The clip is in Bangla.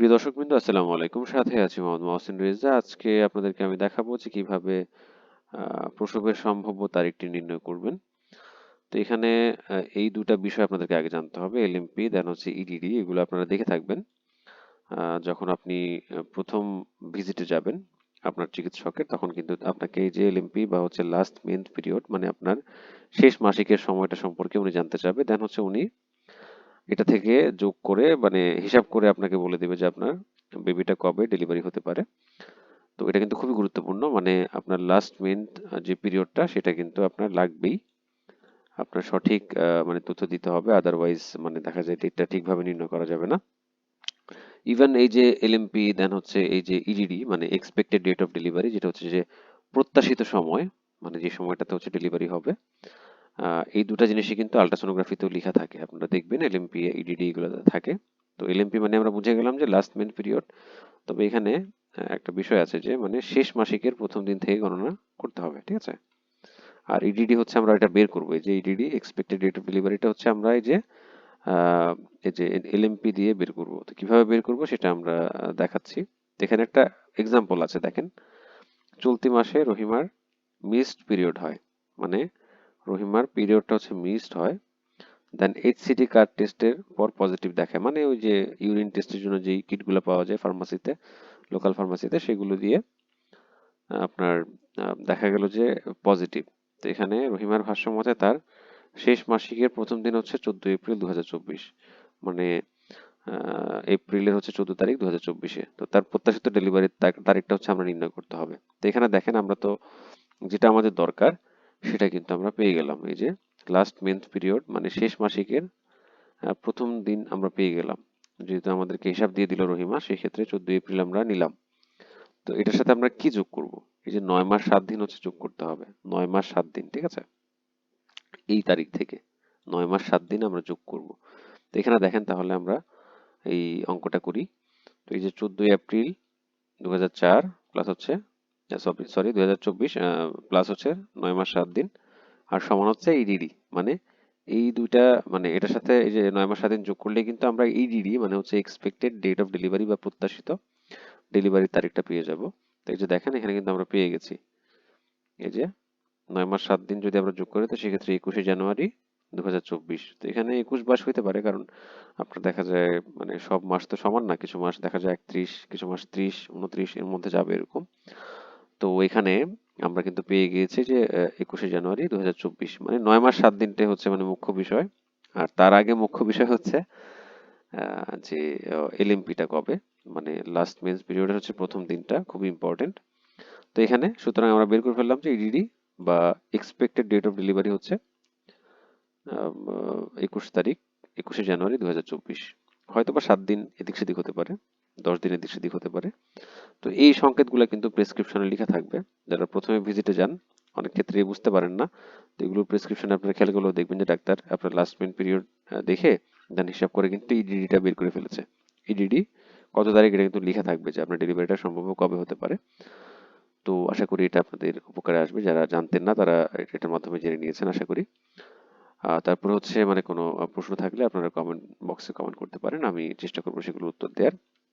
প্রিয় দর্শকবৃন্দ, আসসালামু আলাইকুম। সাথে আছি মোহাম্মদ মহসিন রেজা। আজকে আপনাদেরকে আমি দেখাবো যে কীভাবে প্রসবের সম্ভাব্য তারিখটি নির্ণয় করবেন। তো এখানে এই দুটা বিষয় আপনাদেরকে আগে জানতে হবে। এলএমপি দেন হচ্ছে ইডিডি এগুলো আপনারা দেখে থাকবেন। যখন আপনি প্রথম ভিজিটে যাবেন আপনার চিকিৎসকের, তখন কিন্তু আপনাকে এই যে এলএমপি বা হচ্ছে লাস্ট মেন্থ পিরিয়ড মানে আপনার শেষ মাসিকের সময়টা সম্পর্কে উনি জানতে চাবে দেন হচ্ছে উনি এটা থেকে যোগ করে মানে হিসাব করে আপনাকে বলে দেবে যে আপনার বেবিটা কবে ডেলিভারি হতে পারে। তো এটা কিন্তু খুবই গুরুত্বপূর্ণ মানে আপনার লাস্ট মেন্থ যে পিরিয়ডটা সেটা কিন্তু আপনার লাগবেই। আপনার সঠিক মানে তথ্য দিতে হবে আদারওয়াইজ মানে দেখা যায় ডেটটা ঠিকভাবে নির্ণয় করা যাবে না। ইভেন এই যে এলএমপি দেন হচ্ছে এই যে ইডিডি মানে এক্সপেক্টেড ডেট অফ ডেলিভারি যেটা হচ্ছে যে প্রত্যাশিত সময় মানে যে সময়টাতে হচ্ছে ডেলিভারি হবে এই দুটো জিনিসই কিন্তু আলট্রাসোনোগ্রাফিতেও লেখা থাকে। আপনারা দেখবেন এলএমপি ইডিডি এগুলো থাকে। তো এলএমপি মানে আমরা বুঝে গেলাম যে লাস্ট মেন পিরিয়ড তবে এখানে একটা বিষয় আছে যে মানে শেষ মাসিকের প্রথম দিন থেকে গণনা করতে হবে, ঠিক আছে? আর ইডিডি হচ্ছে আমরা এটা বের করব। এই যে ইডিডি এক্সপেক্টেড ডেট অফ ডেলিভারিটা হচ্ছে আমরা এই যে এই যে এলএমপি দিয়ে বের করব। তো কীভাবে বের করব সেটা আমরা দেখাচ্ছি। এখানে একটা এক্সাম্পল আছে, দেখেন। চলতি মাসে রহিমার মিসড পিরিয়ড হয়। মানে রহিমার পিরিয়ডটা হচ্ছে মিসড হয় দেন এইচসিটি কার্ড টেস্টের পর পজিটিভ দেখায় মানে ওই যে ইউরিন টেস্টের জন্য যেই কিটগুলো পাওয়া যায় ফার্মাসিতে লোকাল ফার্মাসিতে সেগুলো দিয়ে আপনার দেখা গেল যে পজিটিভ তো এখানে রহিমার ভাষ্য মতে তার শেষ মাসিকের প্রথম দিন হচ্ছে চোদ্দ এপ্রিল দু হাজার চব্বিশ। মানে এপ্রিলের হচ্ছে চোদ্দ তারিখ দু হাজার চব্বিশে। তো তার প্রত্যাশিত ডেলিভারির তারিখটা হচ্ছে আমরা নির্ণয় করতে হবে। তো এখানে দেখেন আমরা তো যেটা আমাদের দরকার সেটা কিন্তু আমরা পেয়ে গেলাম। এই যে লাস্ট মেন্থ পিরিয়ড মানে শেষ মাসিকের প্রথম দিন আমরা পেয়ে গেলাম। যেহেতু আমাদেরকে হিসাব দিয়ে দিল রহিমা সেই ক্ষেত্রে চোদ্দ এপ্রিল আমরা নিলাম। তো এটার সাথে আমরা কি যোগ করব? এই যে নয় মাস সাত দিন হচ্ছে যোগ করতে হবে। নয় মাস সাত দিন, ঠিক আছে? এই তারিখ থেকে নয় মাস সাত দিন আমরা যোগ করব। তো এখানে দেখেন তাহলে আমরা এই অঙ্কটা করি। তো এই যে চোদ্দই এপ্রিল দু হাজার চার প্লাস হচ্ছে সরি সরি দু প্লাস হচ্ছে নয় মাস, সাত দিন। আর সমান হচ্ছে ইডিডি মানে এই দুইটা মানে এটার সাথে এই যে নয় মাস, সাত দিন যোগ করলে কিন্তু আমরা ইডিডি মানে হচ্ছে এক্সপেক্টেড ডেট অফ ডেলিভারি বা প্রত্যাশিত ডেলিভারির তারিখটা পেয়ে যাব। তো এই যে দেখেন, এখানে কিন্তু আমরা পেয়ে গেছি। এই যে নয় মাস, সাত দিন যদি আমরা যোগ করি, তো সেক্ষেত্রে একুশে জানুয়ারি দু তো এখানে একুশ মাস হইতে পারে, কারণ আপনার দেখা যায় মানে সব মাস তো সমান না, কিছু মাস দেখা যায় একত্রিশ, কিছু মাস ত্রিশ, উনত্রিশ, এর মধ্যে যাবে এরকম। তো এখানে আমরা কিন্তু পেয়ে গিয়েছি যে একুশে জানুয়ারি দু মানে নয় মাস সাত দিনটাই হচ্ছে মানে মুখ্য বিষয়। আর তার আগে মুখ্য বিষয় হচ্ছে যে এলএমপিটা কবে মানে লাস্ট মেন্স পিরিয়ডের হচ্ছে প্রথম দিনটা, খুবই ইম্পর্টেন্ট তো এখানে সুতরাং আমরা বের করে ফেললাম যে ইডিডি বা এক্সপেক্টেড ডেট অফ ডেলিভারি হচ্ছে একুশ তারিখ, একুশে জানুয়ারি দুই হাজার চব্বিশ। হয়তো বা সাত দিন এদিক সেদিক হতে পারে। দশ দিন এদিক সেদিক হতে পারে। তো এই সংকেতগুলো কিন্তু প্রেসক্রিপশনে লেখা থাকবে। যারা প্রথমে ভিজিটে যান, অনেক ক্ষেত্রে বুঝতে পারেন না। তো এগুলো প্রেসক্রিপশনে আপনারা খেয়াল করলেও দেখবেন যে ডাক্তার আপনার লাস্ট মিন পিরিয়ড দেখে দেন হিসাব করে কিন্তু ইডিডিটা বের করে ফেলেছে। ইডিডি কত তারিখ এটা কিন্তু লেখা থাকবে যে আপনার ডেলিভারিটা সম্ভব কবে হতে পারে। তো আশা করি এটা আপনাদের উপকারে আসবে। যারা জানতেন না, তারা এটার মাধ্যমে জেনে নিয়েছেন, আশা করি। তারপর হচ্ছে মানে কোনো প্রশ্ন থাকলে আপনারা কমেন্ট বক্সে কমেন্ট করতে পারেন। আমি চেষ্টা করব সেগুলো উত্তর দেওয়ার।